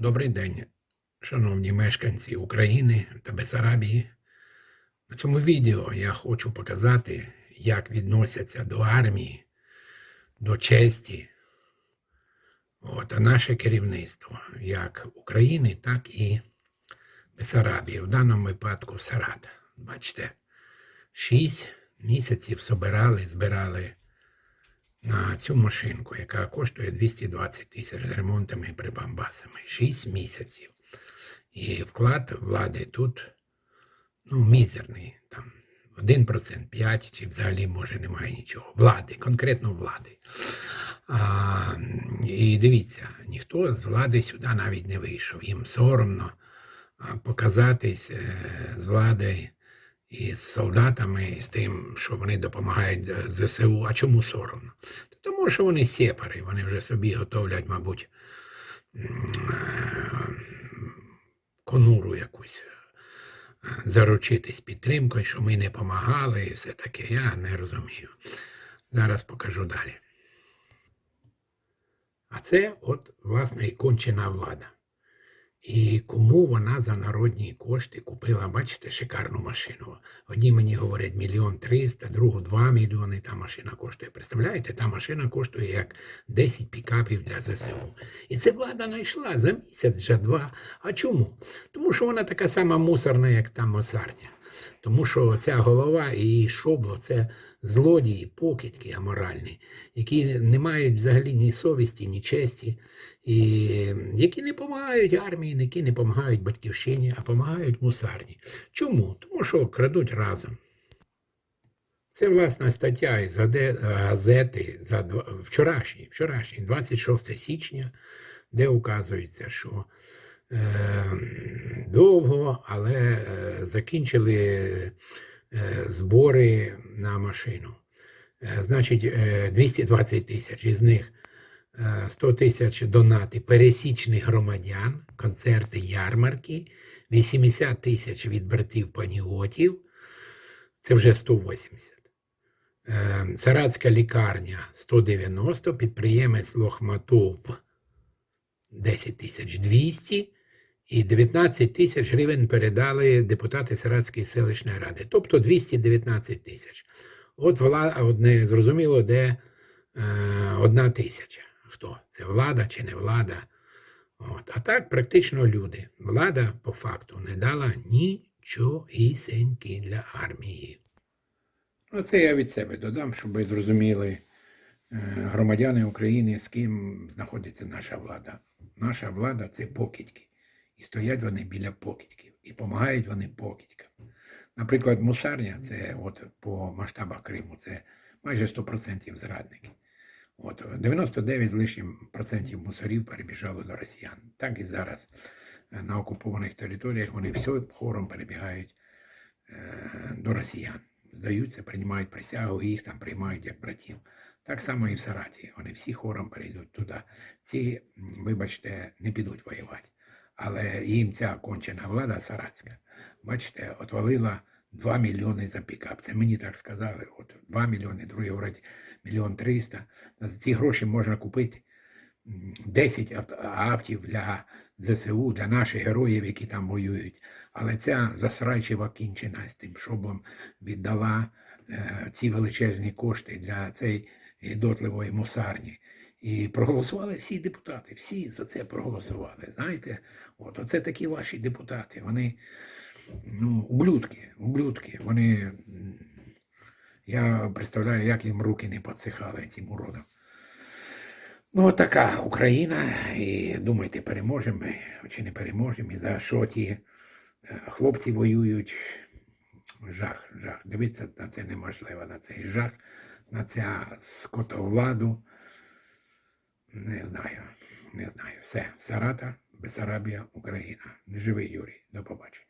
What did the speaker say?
Добрий день, шановні мешканці України та Бесарабії. На цьому відео я хочу показати, як відносяться до армії, до честі от, а наше керівництво як України, так і Бесарабії. В даному випадку Сарата. Бачите, шість місяців собирали, збирали на цю машинку, яка коштує 220 тисяч з ремонтами і прибамбасами. 6 місяців. І вклад влади тут ну, мізерний. Там 1%, 5 чи взагалі може немає нічого. Влади, конкретно влади. А, і дивіться, ніхто з влади сюди навіть не вийшов. Їм соромно показатись е, з владою і з солдатами, і з тим, що вони допомагають е, ЗСУ. А чому соромно? Тому що вони сепари, вони вже собі готовлять, мабуть, е, конуру якусь е, заручитись підтримкою, що ми не допомагали і все таке. Я не розумію. Зараз покажу далі. А це, от, власне, і кончена влада. І кому вона за народні кошти купила, бачите, шикарну машину. Одні мені говорять мільйон триста, другу два мільйони та машина коштує. Представляєте, та машина коштує як 10 пікапів для ЗСУ. І це влада знайшла за місяць, за два. А чому? Тому що вона така сама мусорна, як та мосарня. Тому що ця голова і її шобло це злодії, покидьки аморальні, які не мають взагалі ні совісті, ні честі, і які не допомагають армії, які не допомагають батьківщині, а допомагають мусарні. Чому? Тому що крадуть разом. Це власна стаття із газети за вчорашній, вчорашній, 26 січня, де указується, що довго, але е, закінчили е, збори на машину. Е, значить, е, 220 тисяч, із них е, 100 тисяч донати пересічних громадян, концерти, ярмарки, 80 тисяч від братів паніотів, це вже 180. Е, Саратська лікарня 190, підприємець Лохматов 10 тисяч 200 і 19 тисяч гривень передали депутати Саратської селищної ради, тобто 219 тисяч. От вла... от не зрозуміло, де е, одна тисяча. Хто? Це влада чи не влада? От. А так практично люди. Влада по факту не дала нічогісеньки для армії. Оце я від себе додам, щоб ви зрозуміли е, громадяни України, з ким знаходиться наша влада. Наша влада це покидьки. І стоять вони біля покидьків. І допомагають вони покидькам. Наприклад, мусарня це от по масштабах Криму це майже 100% зрадники. От 99 з лишнім процентів мусорів перебіжало до росіян. Так і зараз е, на окупованих територіях вони все хором перебігають е, до росіян. Здаються, приймають присягу, їх там приймають як братів. Так само і в Сараті. Вони всі хором перейдуть туди. Ці, вибачте, не підуть воювати. Але їм ця кончена влада саратська, бачите, отвалила 2 мільйони за пікап. Це мені так сказали. От 2 мільйони, другі говорять мільйон 300. За ці гроші можна купити 10 автів для ЗСУ, для наших героїв, які там воюють. Але ця засрайчива кінчена з тим шоблом віддала е, ці величезні кошти для цієї гідотливої мусарні. І проголосували всі депутати, всі за це проголосували. Знаєте, от оце такі ваші депутати. Вони ну, ублюдки, ублюдки. Вони, я представляю, як їм руки не підсихали цим уродам. Ну, от така Україна, і думайте, переможемо ми чи не переможемо, і за що ті е, хлопці воюють. Жах, жах. Дивитися на це неможливо, на цей жах, на ця скотовладу. Не знаю, не знаю. Все. Сарата, Бесарабія, Україна. Живий Юрій. До побачення.